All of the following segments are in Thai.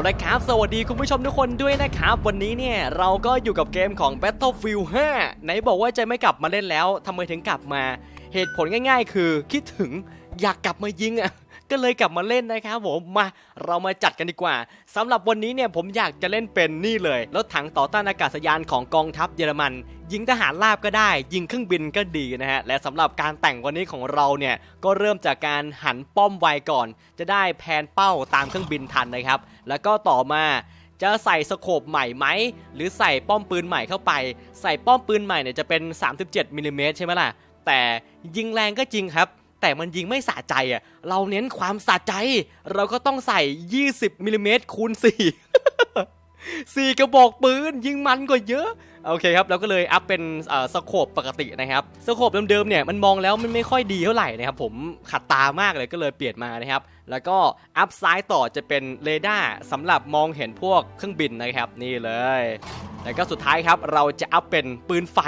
าละครับ สวัสดีคุณผู้ชมทุกคนด้วยนะครับ วันนี้เนี่ยเราก็อยู่กับเกมของ Battlefield 5 ไหนบอกว่าจะไม่กลับมาเล่นแล้วทำไมถึงกลับมา เหตุผลง่าย ๆ คือคิดถึงอยากกลับมายิงอะ ก็เลยกลับมาเล่นนะครับผมมาเรามาจัดกันดีกว่าสำหรับวันนี้เนี่ยผมอยากจะเล่นเป็นนี่เลยรถถังต่อต้านอากาศยานของกองทัพเยอรมันยิงทหารราบก็ได้ ยิงเครื่องบินก็ดีนะฮะ และสำหรับการแต่งวันนี้ของเราเนี่ย ก็เริ่มจากการหันป้อมไวก่อน จะได้แพนเป้าตามเครื่องบินทันนะครับ แล้วก็ต่อมาจะใส่สโคปใหม่ไหม หรือใส่ป้อมปืนใหม่เข้าไป ใส่ป้อมปืนใหม่เนี่ยจะเป็น 37มิลลิเมตรใช่ไหมล่ะ แต่ยิงแรงก็จริงครับ แต่มันยิงไม่สะใจอะ เราเน้นความสะใจ เราก็ต้องใส่ 20มิลลิเมตรคูณ4 4 กระบอกปืน ยิงมันกว่าเยอะ โอเคครับ เราก็เลยอัพเป็นสโคปปกตินะครับ สโคปเดิมๆเนี่ยมันมองแล้วมันไม่ค่อยดีเท่าไหร่นะครับ ผมขัดตามากเลยก็เลยเปลี่ยนมานะครับ แล้วก็อัพซ้ายต่อจะเป็นเรดาร์สำหรับมองเห็นพวกเครื่องบินนะครับ นี่เลย แล้วก็สุดท้ายครับเราจะอัพเป็นปืนไฟ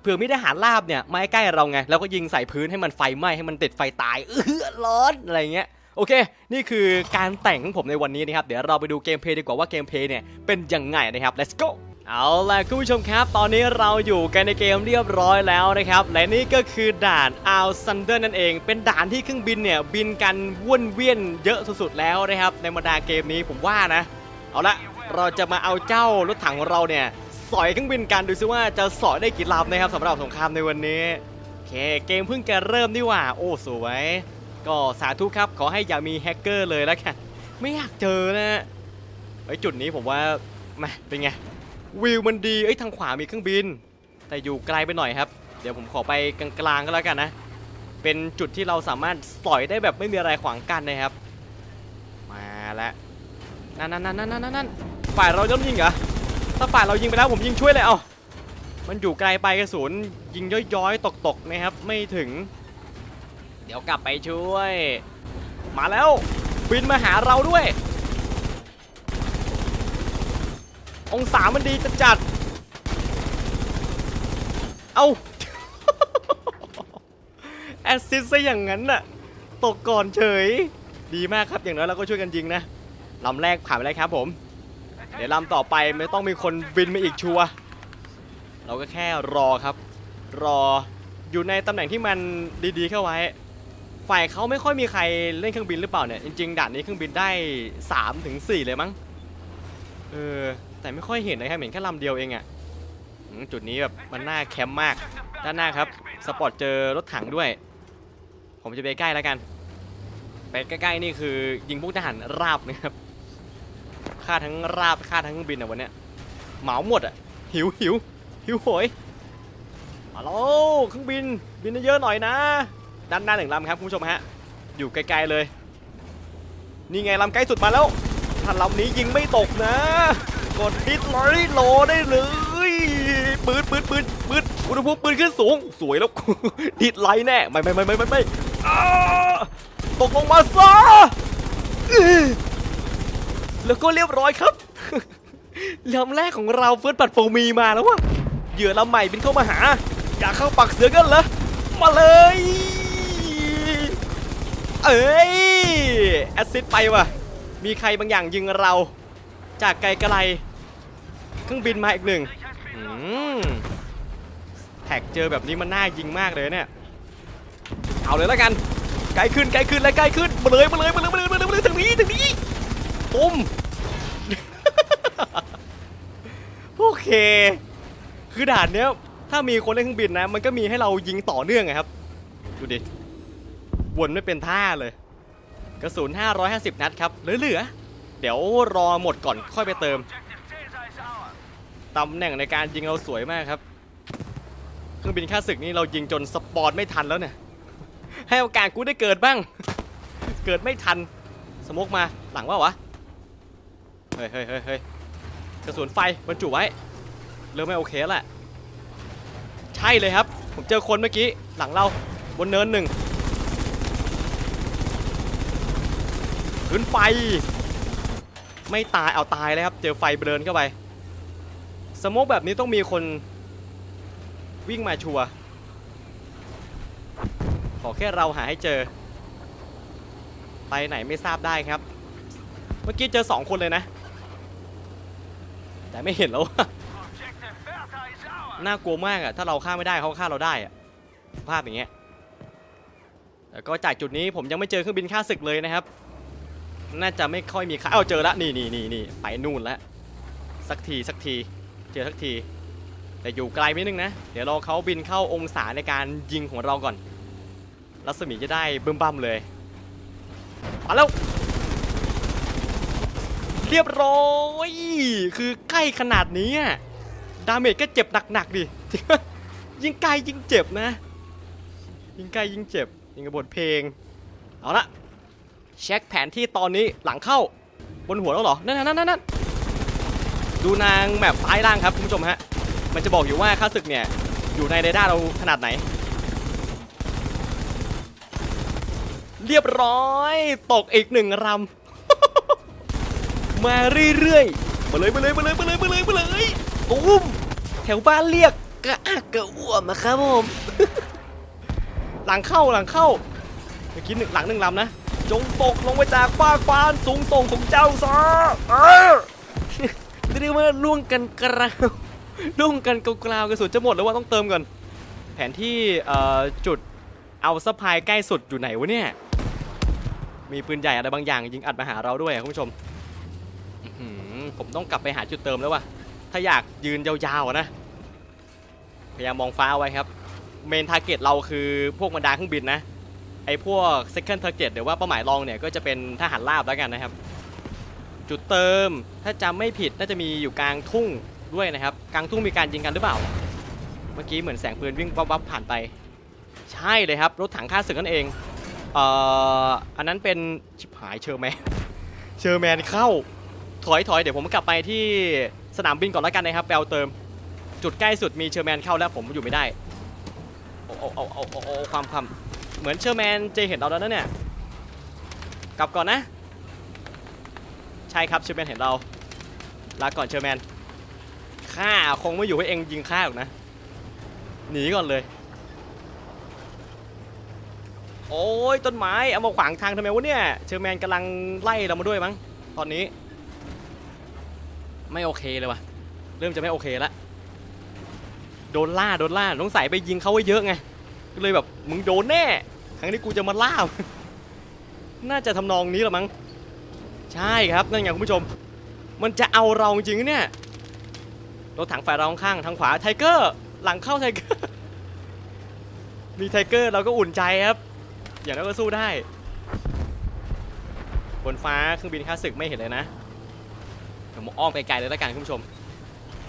เผื่อมิทหารลาบเนี่ยมาใกล้เราไงแล้วก็ยิงใส่พื้นให้มันไฟไหม้ให้มันติดไฟตายเออร้อนอะไรเงี้ยโอเค นี่คือการแต่งของผมในวันนี้นะครับ เดี๋ยวเราไปดูเกมเพลย์ดีกว่าว่าเกมเพลย์เนี่ยเป็นยังไงนะครับ let's go เอาล่ะคุณผู้ชมครับ ตอนนี้เราอยู่กันในเกมเรียบร้อยแล้วนะครับ และนี่ก็คือด่านอัลซันเดอร์นั่นเอง เป็นด่านที่เครื่องบินเนี่ยบินกันว่นเวียนเยอะสุดๆแล้วนะครับ ในบรรดาเกมนี้ผมว่านะ เอาละ เราจะมาเอาเจ้ารถถังของเราเนี่ยสอยเครื่องบินกันดูซิว่าจะสอยได้กี่ลำนะครับสำหรับสงครามในวันนี้โอเคเกมเพิ่งจะเริ่มนี่หว่า โอ้สวย ก็สาธุครับขอให้อย่ามีแฮกเกอร์เลยแล้วกันไม่อยากเจอนะไอ้จุดนี้ผมว่ามาเป็นไงวิวมันดีเอ้ทางขวามีเครื่องบิน แต่อยู่ไกลไปหน่อยครับ เดี๋ยวผมขอไปกลางๆก็แล้วกันนะ เป็นจุดที่เราสามารถสอยได้แบบไม่มีอะไรขวางกันนะครับ มาแล้วนั่นนั่นนั่นนั่นนั่น ฝ่ายเราเริ่มยิงเหรอถ้าฝ่ายเรายิงไปแล้วผมยิงช่วยเลยเอามันอยู่ไกลไปกระสุนยิงย้อยๆตกๆนะครับไม่ถึง เดี๋ยวกลับไปช่วย มาแล้วบินมาหาเราด้วย องศามันดีจัดจัดๆเอาแอสซิสซะอย่างนั้นน่ะตกก่อนเฉย ดีมากครับอย่างน้อยเราก็ช่วยกันยิงนะลำแรกผ่านไปแล้วครับผม เดี๋ยวลำต่อไปไม่ต้องมีคนบินมาอีกชัวเราก็แค่รอครับ รออยู่ในตำแหน่งที่มันดีๆเข้าไว้ ฝ่ายเขาไม่ค่อยมีใครเล่นเครื่องบินหรือเปล่าเนี่ยจริงๆด่านนี้เครื่องบินได้3ถึง4เลยมั้งเออแต่ไม่ค่อยเห็นนะครับเห็นแค่ลำเดียวเองอะ่ะจุดนี้แบบมันน่าแคมป์มาก ด้านหน้าครับสปอร์ตเจอรถถังด้วย ผมจะไปใกล้แล้วกัน ไปใกล้ๆนี่คือยิงพวกทหารราบนะครับ ฆ่าทั้งราบฆ่าทั้งเครื่องบินอะวันเนี้ยเหมาหมดอะหิวหิวหิวโหยฮัลโหลเครื่องบินบินเยอะหน่อยนะ ด้านหน้าหนึ่งลำครับคุณผู้ชมฮะอยู่ไกลๆเลย นี่ไงลำใกล้สุดมาแล้วถ้าลำนี้ยิงไม่ตกนะ กดดิสลอยโลได้เลยปืนปืนปืนปืนอุณหภูมิปืนขึ้นสูง สวยแล้วดิดไลแน่ไม่ไม่ไม่ไม่ไม่ตกลงมาซะ แล้วก็เรียบร้อยครับลำแรกของเราเฟิร์สปัดโฟมีมาแล้ววะเหยื่อลำใหม่บินเข้ามาหา อยากเข้าปักเสือกันเหรอมาเลย เอ้ยแอสซิดไปว่ะ มีใครบางอย่างยิงเรา จากไกลไกลเครื่องบินมาอีกหนึ่งแท็กเจอแบบนี้มันน่ายิงมากเลยเนี่ย เอาเลยแล้วกัน ไกลขึ้นไกลขึ้นและไกลขึ้นมาเลยมาเลยมาเลยมาเลยมาเลยมาเลยทางนี้ทางนี้ ตุ้ม โอเค คือด่านเนี้ย ถ้ามีคนเล่นเครื่องบินนะ มันก็มีให้เรายิงต่อเนื่องไงครับ ดูดิ วนไม่เป็นท่าเลย กระสุน 550 นัดครับ เหลือๆ เดี๋ยวรอหมดก่อนค่อยไปเติม ตำแหน่งในการยิงเราสวยมากครับ เครื่องบินค่าศึกนี่เรายิงจนสปอร์ตไม่ทันแล้วเนี่ย ให้โอกาสกูได้เกิดบ้าง เกิดไม่ทัน สมกมาหลังว่าวะ เฮ้ยเฮ้ยเฮ้ยเฮ้ยกระสุนไฟบรรจุไว้ เริ่มไม่โอเคแล้วแหละ ใช่เลยครับ ผมเจอคนเมื่อกี้หลังเราบนเนินหนึ่งขึ้นไฟ ไม่ตายเอาตายเลยครับ เจอไฟเบิร์นเข้าไป สโมกแบบนี้ต้องมีคนวิ่งมาชัวร์ขอแค่เราหาให้เจอ ไปไหนไม่ทราบได้ครับ เมื่อกี้เจอสองคนเลยนะ แต่ไม่เห็นแล้ว น่ากลัวมากอะถ้าเราฆ่าไม่ได้เขาฆ่าเราได้อะภาพอย่างเงี้ยแล้วก็จากจุดนี้ผมยังไม่เจอเครื่องบินฆ่าศึกเลยนะครับ น่าจะไม่ค่อยมีค่าเอาเจอละนี่นี่นี่นี่ไปนู่นแล้วสักทีสักทีเจอสักที แต่อยู่ไกลไปนิดนึงนะ เดี๋ยวรอเขาบินเข้าองศาในการยิงของเราก่อน รัศมีจะได้บึ้มบั้มเลยมาแล้ว เรียบร้อย คือใกล้ขนาดนี้ดาเมจก็เจ็บหนักๆดิยิ่งใกล้ยิ่งเจ็บนะ ยิ่งใกล้ยิ่งเจ็บ ยิงกับบทเพลง เอาละเช็คแผนที่ตอนนี้หลังเข้าบนหัวแล้วเหรอ นั่นนั่นนั่นดูนางแบบซ้ายล่างครับคุณผู้ชมฮะ มันจะบอกอยู่ว่าค่าศึกเนี่ย อยู่ในเรดาร์เราขนาดไหน เรียบร้อย ตกอีกหนึ่งรำ มาเรื่อยๆ มาเลยมาเลยมาเลยมาเลยมาเลยมาเลยตุ้มแถวบ้านเรียกกระอักกระอ่วมอะครับผม หลังเข้าหลังเข้าเมื่อกี้หนึ่งหลังหนึ่งลำนะ จงตกลงไปจากฟากฟ้านสูงส่งของเจ้าซะเออเรียกว่าล่วงกันกราวล่วงกันกราวกระสุนจะหมดแล้วว่าต้องเติมก่อนแผนที่เอ่อจุดเอาสะพายใกล้สุดอยู่ไหนวะเนี่ย มีปืนใหญ่อะไรบางอย่างยิงอัดมาหาเราด้วยอะคุณผู้ชมอื้อหือ ผมต้องกลับไปหาจุดเติมแล้วว่ะ ถ้าอยากยืนยาวๆนะ พยายามมองฟ้าไว้ครับ เมนทาร์เก็ตเราคือพวกบรรดาเครื่องบินนะ ไอ้พวก second target หรือว่าเป้าหมายรองเนี่ยก็จะเป็นทหารราบแล้วกันนะครับ จุดเติมถ้าจำไม่ผิดน่าจะมีอยู่กลางทุ่งด้วยนะครับ กลางทุ่งมีการยิงกันหรือเปล่า เมื่อกี้เหมือนแสงปืนวิ่งวับๆผ่านไป ใช่เลยครับ รถถังฆ่าศึกนั่นเองเอ่ออันนั้นเป็นชิบหายเชอร์แมนเชอร์แมนเข้า ถอยถอยเดี๋ยวผมกลับไปที่สนามบินก่อนแล้วกันนะครับไปเอาเติม จุดใกล้สุดมีเชอร์แมนเข้าแล้วผมอยู่ไม่ได้โอ้โอ้โอ้โอ้โอ้โอ้ความความเหมือนเชอร์แมนจะเห็นเราแล้วนะเนี่ยกลับก่อนนะ ใช่ครับเชอร์แมนเห็นเราลาก่อนเชอร์แมนข้าคงไม่อยู่ให้เองยิงข้าหรอกนะหนีก่อนเลยโอ้ยต้นไม้เอามาขวางทางทำไมวะเนี่ยเชอร์แมนกำลังไล่เรามาด้วยมั้งตอนนี้ ไม่โอเคเลยว่ะ เริ่มจะไม่โอเคละ โดนล่าโดนล่าต้องใส่ไปยิงเขาไว้เยอะไง ก็เลยแบบมึงโดนแน่ ครั้งนี้กูจะมาล่า น่าจะทำนองนี้ละมั้ง ใช่ครับนั่นไงคุณผู้ชม มันจะเอาเราจริงเนี่ย รถถังฝ่ายเราข้างทางขวาไทเกอร์ หลังเข้าไทเกอร์ มีไทเกอร์เราก็อุ่นใจครับ อย่างนั้นก็สู้ได้ บนฟ้าเครื่องบินค่าศึกไม่เห็นเลยนะ อ้อมไกลๆเลยแล้วกันคุณผู้ชม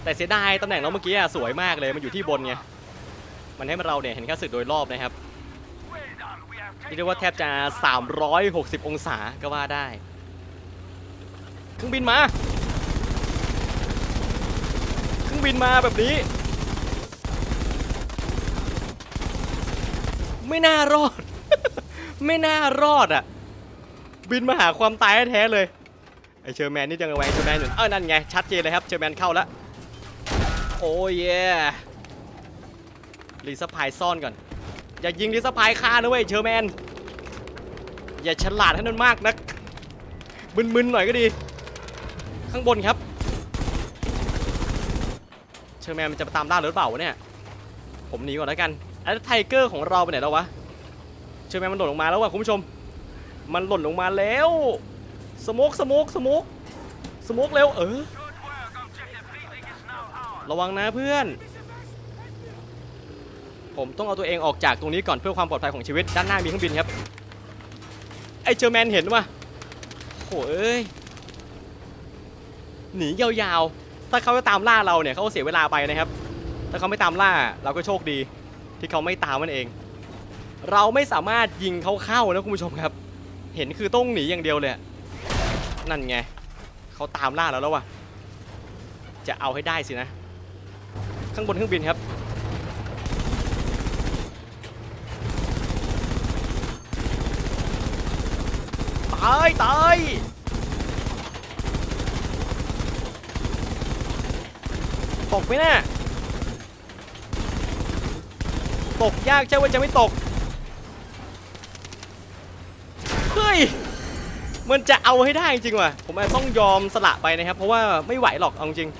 แต่เสียดายตำแหน่งเราเมื่อกี้อะสวยมากเลยมันอยู่ที่บนไงมันให้เราเนี่ยเห็นค่าศึกโดยรอบนะครับเรียกว่าแทบจะ 360 องศาก็ว่าได้ เครื่องบินมา เครื่องบินมาแบบนี้ ไม่น่ารอด ไม่น่ารอดอะ บินมาหาความตายแท้เลย เชอร์แมนนี่ยังไงเชอร์แมนอยู่เออนั่นไงชัดเจนเลยครับเชอร์แมนเข้าแล้วโอ้ยเย่รีสพายซ่อนก่อน อย่ายิงรีสพายฆ่านะเว้ยเชอร์แมน อย่าฉลาดให้มันมากนักมึนๆหน่อยก็ดี ข้างบนครับ เชอร์แมนมันจะมาตามล่าหรือเปล่าวะเนี่ย ผมหนีก่อนแล้วกันแล้วไทเกอร์ของเราไปไหนแล้ววะ เชอร์แมนมันหล่นลงมาแล้วว่ะคุณผู้ชม มันหล่นลงมาแล้ว สโมกสโมกสโมกสโมกเร็วเออ ระวังนะเพื่อน ผมต้องเอาตัวเองออกจากตรงนี้ก่อนเพื่อความปลอดภัยของชีวิตด้านหน้ามีเครื่องบินครับ ไอเจอแมนเห็นปะโอ้ยหนียาวๆ ถ้าเขาจะตามล่าเราเนี่ยเขาเสียเวลาไปนะครับ ถ้าเขาไม่ตามล่าเราก็โชคดีที่เขาไม่ตามมันเอง เราไม่สามารถยิงเขาเข้านะคุณผู้ชมครับ เห็นคือต้องหนีอย่างเดียวเลย นั่นไงเขาตามล่าเราแล้ววะจะเอาให้ได้สินะ ข้างบนเครื่องบินครับ ตายตายตกไหมน่ะตกยากใช่ว่าจะไม่ตก เฮ้ย มันจะเอาให้ได้จริงว่ะ ผมอาจจะต้องยอมสละไปนะครับ เพราะว่าไม่ไหวหรอกเอาจริง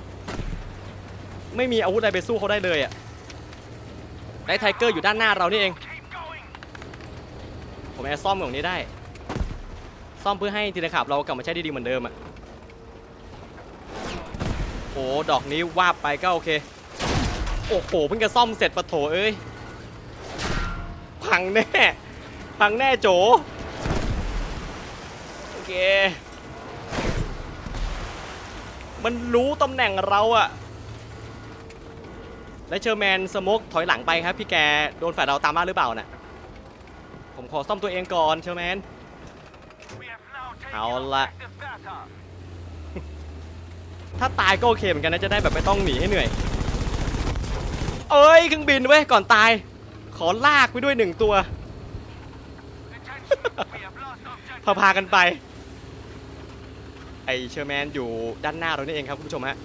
ไม่มีอาวุธอะไรไปสู้เขาได้เลยอะไอ้ไทเกอร์อยู่ด้านหน้าเรานี่เอง ผมแอบซ่อมตรงนี้ได้ ซ่อมเพื่อให้ทีละขับเรากลับมาใช้ดีๆเหมือนเดิมอะโอ้ดอกนี้วาบไปก็โอเค โอ้โหเพิ่งจะซ่อมเสร็จปะโถเอ้ย พังแน่ พังแน่โจ เค มันรู้ตำแหน่งเราอะและเชอร์แมนสโมกถอยหลังไปครับ พี่แกโดนฝ่ายเราตามมาหรือเปล่าน่ะผมขอซ่อมตัวเองก่อนเชอร์แมน เอาละถ้าตายก็โอเคเหมือนกันนะจะได้แบบไม่ต้องหนีให้เหนื่อย เอ้ยเครื่องบินเว้ยก่อนตาย ขอลากไปด้วยหนึ่งตัวพาพากันไป ไอเชอร์แมนอยู่ด้านหน้าเรานี่เองครับคุณผู้ชมฮะ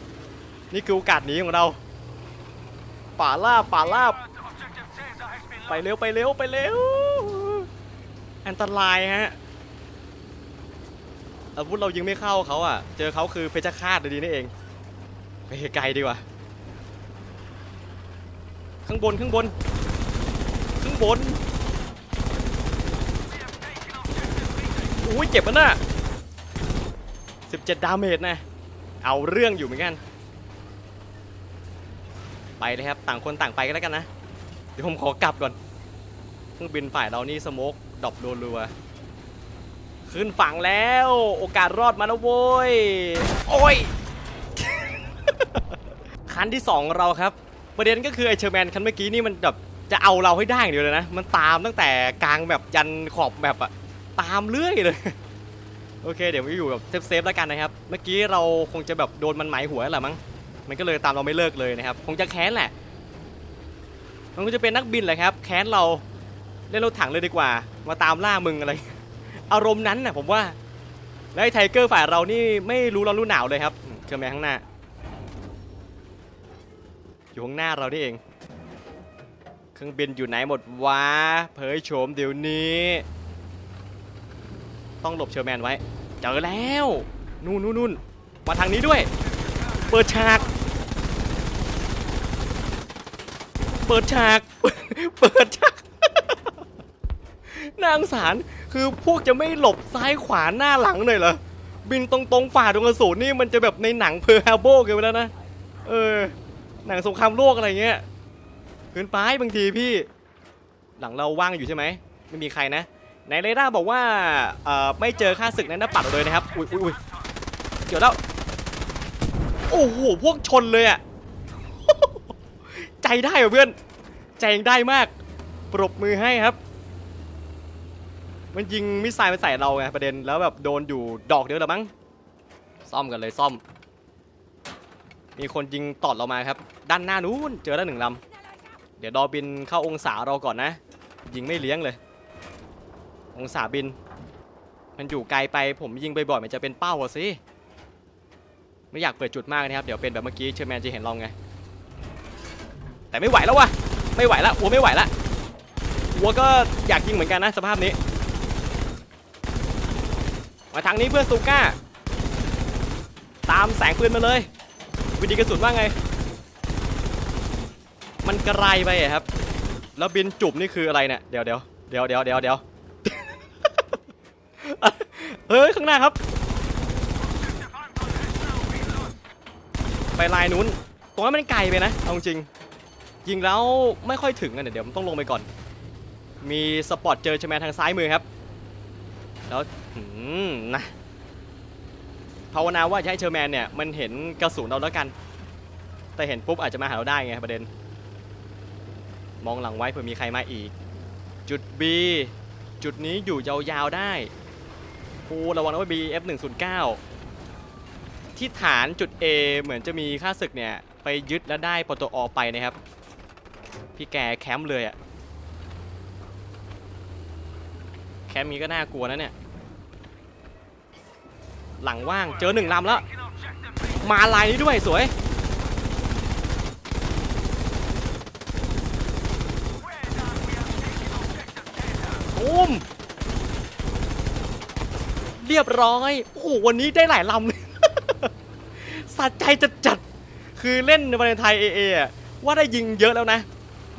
นี่คือโอกาสหนีของเราป่าลาบป่าลาบไปเร็วไปเร็วไปเร็วอันตรายฮะอาวุธเรายิงไม่เข้าเขาอะ เจอเขาคือเพชฌฆาตเลยดีนี่เองไปไกลดีกว่า ข้างบนข้างบน ข้างบนอุ้ยเจ็บมันน่ะ 17 ดาเมจนะ เอาเรื่องอยู่เหมือนกัน ไปเลยครับ ต่างคนต่างไปกันแล้วกันนะ เดี๋ยวผมขอกลับก่อนเครื่องบินฝ่ายเรานี่สโมกดรอปรัวๆขึ้นฝั่งแล้ว โอกาสรอดมาแล้วโว้ย โอ้ย คันที่ 2 เราครับ ประเด็นก็คือไอเชอร์แมนคันเมื่อกี้นี่มันแบบจะเอาเราให้ได้เดียวเลยนะ มันตามตั้งแต่กลางแบบยันขอบแบบอะตามเรื่อยเลย โอเคเดี๋ยวอยู่แบบเซฟๆแล้วกันนะครับ เมื่อกี้เราคงจะแบบโดนมันหมายหัวแหละมั้ง มันก็เลยตามเราไม่เลิกเลยนะครับ คงจะแค้นแหละ มันก็จะเป็นนักบินแหละครับ แค้นเราเล่นรถถังเลยดีกว่า มาตามล่ามึงอะไร อารมณ์นั้นน่ะผมว่า แล้วไอ้ไทเกอร์ฝ่ายเรานี่ไม่รู้ร้อนรู้หนาวเลยครับเครื่องแมข้างหน้า อยู่ข้างหน้าเรานี่เอง เครื่องบินอยู่ไหนหมดวะเผยโฉมเดี๋ยวนี้ ต้องหลบเชอร์แมนไว้ เจอแล้ว นู่นนู่นนู่นมาทางนี้ด้วย เปิดฉาก เปิดฉาก เปิดฉาก นางสารคือพวกจะไม่หลบซ้ายขวาหน้าหลังเลยเหรอ บินตรงๆฝ่าดวงกระสุนนี่มันจะแบบในหนังเพอร์ฮาโบกันไปแล้วนะ เออ หนังสงครามโลกอะไรเงี้ยเกินไปบางทีพี่ หลังเราว่างอยู่ใช่ไหม ไม่มีใครนะ ในเรดาร์บอกว่าเอ่อไม่เจอค่าศึกนั้นนะปัดเราเลยนะครับอุ้ยอุ้ยอุ้ยเจอแล้วโอ้โหพวกชนเลยอะใจได้เหรอเพื่อน ใจยังได้มาก ปรบมือให้ครับ มันยิงมิสไซล์มาใส่เราไงประเด็นแล้วแบบโดนอยู่ดอกเดียวหรือมั้งซ่อมกันเลยซ่อม มีคนยิงตอดเรามาครับ ด้านหน้านู้นเจอแล้วหนึ่งลำเดี๋ยวดอบินเข้าองศาเราก่อนนะ ยิงไม่เลี้ยงเลย องศาบิน มันอยู่ไกลไปผมยิงบ่อยๆมันจะเป็นเป้าอะสิไม่อยากเปิดจุดมากนะครับ เดี๋ยวเป็นแบบเมื่อกี้เชอร์แมนจะเห็นเราไง แต่ไม่ไหวแล้ววะไม่ไหวล้วอัวไม่ไหวล้วอัวก็อยากยิงเหมือนกันนะสภาพนี้ มาทางนี้เพื่อนซูก้า ตามแสงปืนมาเลย วิธีกระสุนว่าไง มันกระไรไปครับ แล้วบินจุบนี่คืออะไรเนี่ยเดี๋ยวเดี๋ยวเดี๋ยวเดี๋ยวเดี๋ยวเดี๋ยว เฮ้ยข้างหน้าครับ ไปลายนู้น ตรงนั้นมันไกลไปนะเอาจริง ยิงแล้วไม่ค่อยถึงอะเดี๋ยวมันต้องลงไปก่อน มีสปอตเจอชแมนทางซ้ายมือครับ แล้วหืมนะภาวนาว่าจะให้เชอร์แมนเนี่ยมันเห็นกระสุนเราแล้วกัน แต่เห็นปุ๊บอาจจะมาหาเราได้ไงประเด็น มองหลังไว้เผื่อมีใครมาอีก จุด B จุดนี้อยู่ยาวๆได้ โอ้ระวังนะว่า B F109 ที่ฐานจุด A เหมือนจะมีค่าศึกเนี่ย ไปยึดแล้วได้ปตอไปนะครับ พี่แกแคมป์เลยอะแคมป์นี้ก็น่ากลัวนะเนี่ย หลังว่างเจอหนึ่งลำแล้ว มาลายนี้ด้วยสวยตูม เรียบร้อย โอ้โห วันนี้ได้หลายลำเลย สะใจจัดจัด คือเล่นวาเลนไทน์เอเอว่าได้ยิงเยอะแล้วนะ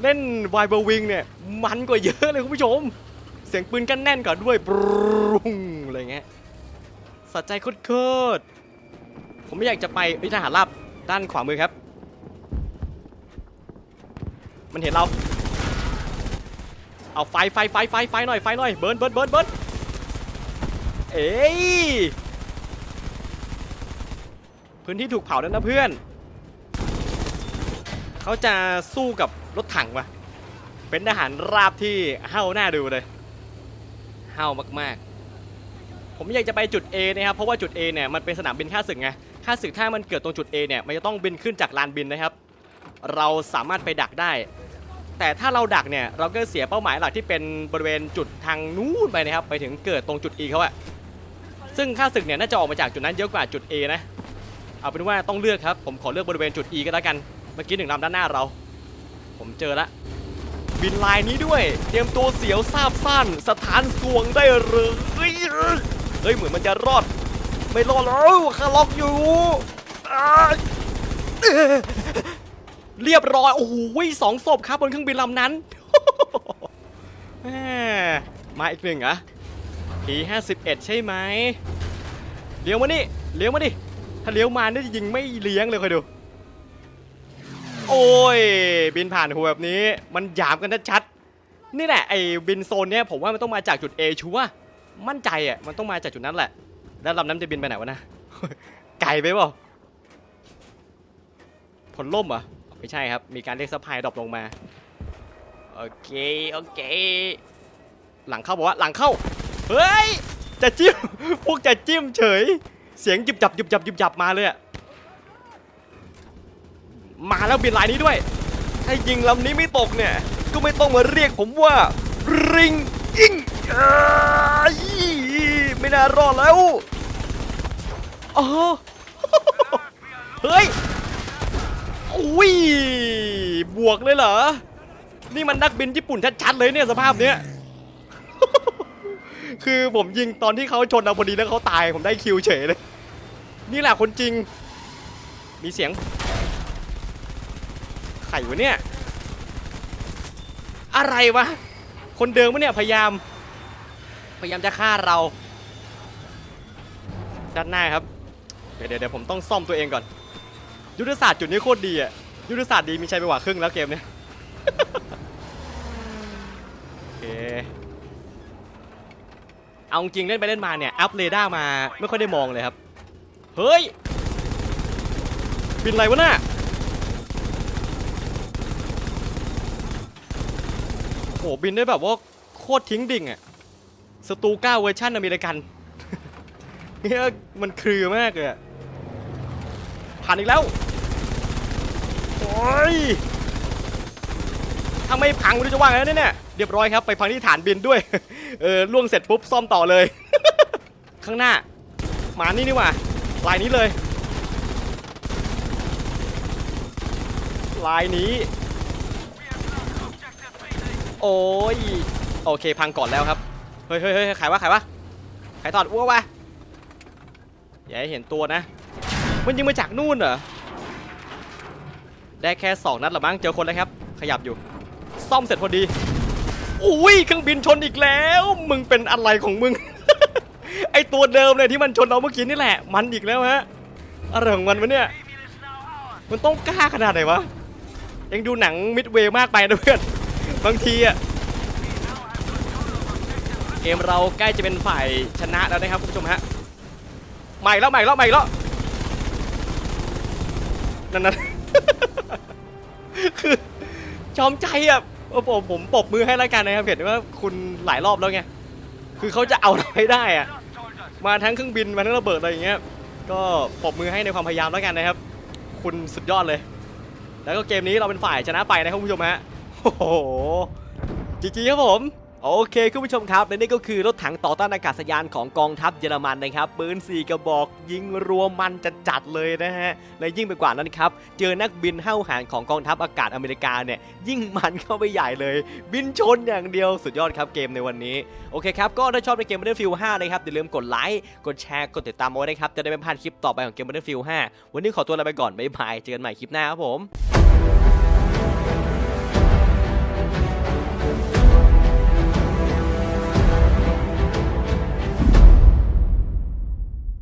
เล่นวายเบอร์วิงเนี่ย มันกว่าเยอะเลยคุณผู้ชม เสียงปืนกันแน่นก่อด้วยปรุงอะไรเงี้ยสะใจโคตรผมไม่อยากจะไปทหารราบด้านขวามือครับ มันเห็นเรา เอาไฟไฟไฟไฟไฟหน่อยไฟหน่อยเบิร์นเบิร์นเบิร์นเบิร์น เอ้ยพื้นที่ถูกเผาแล้วนะเพื่อนเขาจะสู้กับรถถังวะเป็นทหารราบที่เฮ้าหน้าดูเลยเฮ้ามากๆ ผมอยากจะไปจุด A นะครับเพราะว่าจุด A เนี่ยมันเป็นสนามบินค่าศึกไงค่าศึกถ้ามันเกิดตรงจุด A เนี่ยมันจะต้องบินขึ้นจากลานบินนะครับ เราสามารถไปดักได้ แต่ถ้าเราดักเนี่ยเราก็เสียเป้าหมายหลักที่เป็นบริเวณจุดทางนู้นไปนะครับไปถึงเกิดตรงจุด E เขาอะ ซึ่งค่าศึกเนี่ยน่าจะออกมาจากจุดนั้นเยอะกว่าจุด A นะ เอาเป็นว่าต้องเลือกครับ ผมขอเลือกบริเวณจุด E ก็แล้วกัน เมื่อกี้หนึ่งลำด้านหน้าเรา ผมเจอละ บินลายนี้ด้วย เตรียมตัวเสียวซาบสั้น สถานสวงได้เลยเฮ้ยเฮ้ยเหมือนมันจะรอด ไม่รอดแล้วคาล็อกอยู่ เรียบร้อย โอ้โหสองศพครับบนเครื่องบินลำนั้นมาอีกหนึ่งอะ P51 ใช่ไหมเลี้ยวมานี่เลี้ยวมาดิถ้าเลี้ยวมาเนี่จะยิงไม่เลี้ยงเลยคอยดู โอ้ย บินผ่านหัวแบบนี้ มันหยามกันชัดๆนี่แหละไอ้บินโซนเนี้ยผมว่ามันต้องมาจากจุด A ชัวมั่นใจอะมันต้องมาจากจุดนั้นแหละ แล้วลำนั้นจะบินไปไหนวะนะไกลไปเปล่าผลล่มเหรอะไม่ใช่ครับ มีการเรียกซัพพลายดรอปลงมา โอเค โอเค หลังเข้าบอกว่าหลังเข้า เฮ้ย จะจิ้ม พวกจะจิ้มเฉย เสียงหยุบจับหยุบจับหยุบจับมาเลยอะมาแล้วบินลายนี้ด้วย ถ้ายิงลำนี้ไม่ตกเนี่ย ก็ไม่ต้องมาเรียกผมว่า ริงอิงอ้ายไม่น่ารอดแล้วอ๋อเฮ้ยอุ้ย บวกเลยเหรอ นี่มันนักบินญี่ปุ่นชัดๆเลยเนี่ยสภาพเนี้ย คือผมยิงตอนที่เขาชนเอาพอดีแล้วเขาตายผมได้คิวเฉยเลย นี่แหละคนจริง มีเสียงไข่วะเนี่ย อะไรวะ คนเดิมวะเนี่ยพยายาม พยายามจะฆ่าเราด้านหน้าครับ เดี๋ยวเดี๋ยวเดี๋ยวผมต้องซ่อมตัวเองก่อน ยุทธศาสตร์จุดนี้โคตรดีอะยุทธศาสตร์ดีมีชัยไปกว่าครึ่งแล้วเกมเนี้ย โอเค เอาจริงเล่นไปเล่นมาเนี่ย อัพเรดาร์มาไม่ค่อยได้มองเลยครับ เฮ้ย บินอะไรวะน่ะโหบินได้แบบว่าโคตรทิ้งดิ่งอะสตูก้าเวอร์ชันอเมริกันเนี่ยมันคือมากเลยผ่านอีกแล้ว โอ้ยถ้าไม่พังไม่รู้จะว่าไงแล้วเนี่ย เรียบร้อยครับไปพังที่ฐานบินด้วย เออล่วงเสร็จปุ๊บซ่อมต่อเลย ข้างหน้า หมานี่นี่ว่าลายนี้เลย ลายนี้ โอ้ยโอเคพังก่อนแล้วครับ เฮ้ยเฮ้ยเฮ้ยขายวะขายวะขายถอดอ้วกวะอย่าให้เห็นตัวนะ มันยิงมาจากนู่นเหรอ ได้แค่ 2 นัดละมั้งเจอคนแล้วครับ ขยับอยู่ ซ่อมเสร็จพอดี อุ้ยเครื่องบินชนอีกแล้ว มึงเป็นอะไรของมึง ไอตัวเดิมเลยที่มันชนเราเมื่อกี้นี่แหละ มันอีกแล้วฮะอะไรของมันวะเนี่ย มันต้องกล้าขนาดไหนวะ ยังดูหนังมิดเวย์มากไปนะเพื่อน บางทีอะเกมเราใกล้จะเป็นฝ่ายชนะแล้วนะครับคุณผู้ชมฮะใหม่แล้วใหม่แล้วใหม่แล้วนั่นนั่นคือ ชอมใจอะ อผมผมปรบมือให้แล้วกันนะครับเห็นว่าคุณหลายรอบแล้วไงคือเขาจะเอาเราให้ได้อะมาทั้งเครื่องบินมาทั้งระเบิดอะไรอย่างเงี้ยก็ปรบมือให้ในความพยายามแล้วกันนะครับ คุณสุดยอดเลย แล้วก็เกมนี้เราเป็นฝ่ายชนะไปนะครับคุณผู้ชมฮะโอ้โหจีจีครับผม โอเคคุณผู้ชมครับและนี่ก็คือรถถังต่อต้านอากาศยานของกองทัพเยอรมันนะครับปืน4กระบอกยิงรัวมันจะจัดเลยนะฮะและยิ่งไปกว่านั้นครับเจอนักบินเห้าหาญของกองทัพอากาศอเมริกาเนี่ยยิ่งมันเข้าไปใหญ่เลย บินชนอย่างเดียวสุดยอดครับเกมในวันนี้โอเคครับก็ถ้าชอบในเกม Battlefield 5นะครับอย่าลืมกดไลค์กดแชร์กดติดตามเอาไว้นะครับจะได้ไม่พลาดคลิปต่อไปของเกม Battlefield 5 วันนี้ขอตัวลาไปก่อนบ๊ายบายเจอกันใหม่คลิปหน้าครับผม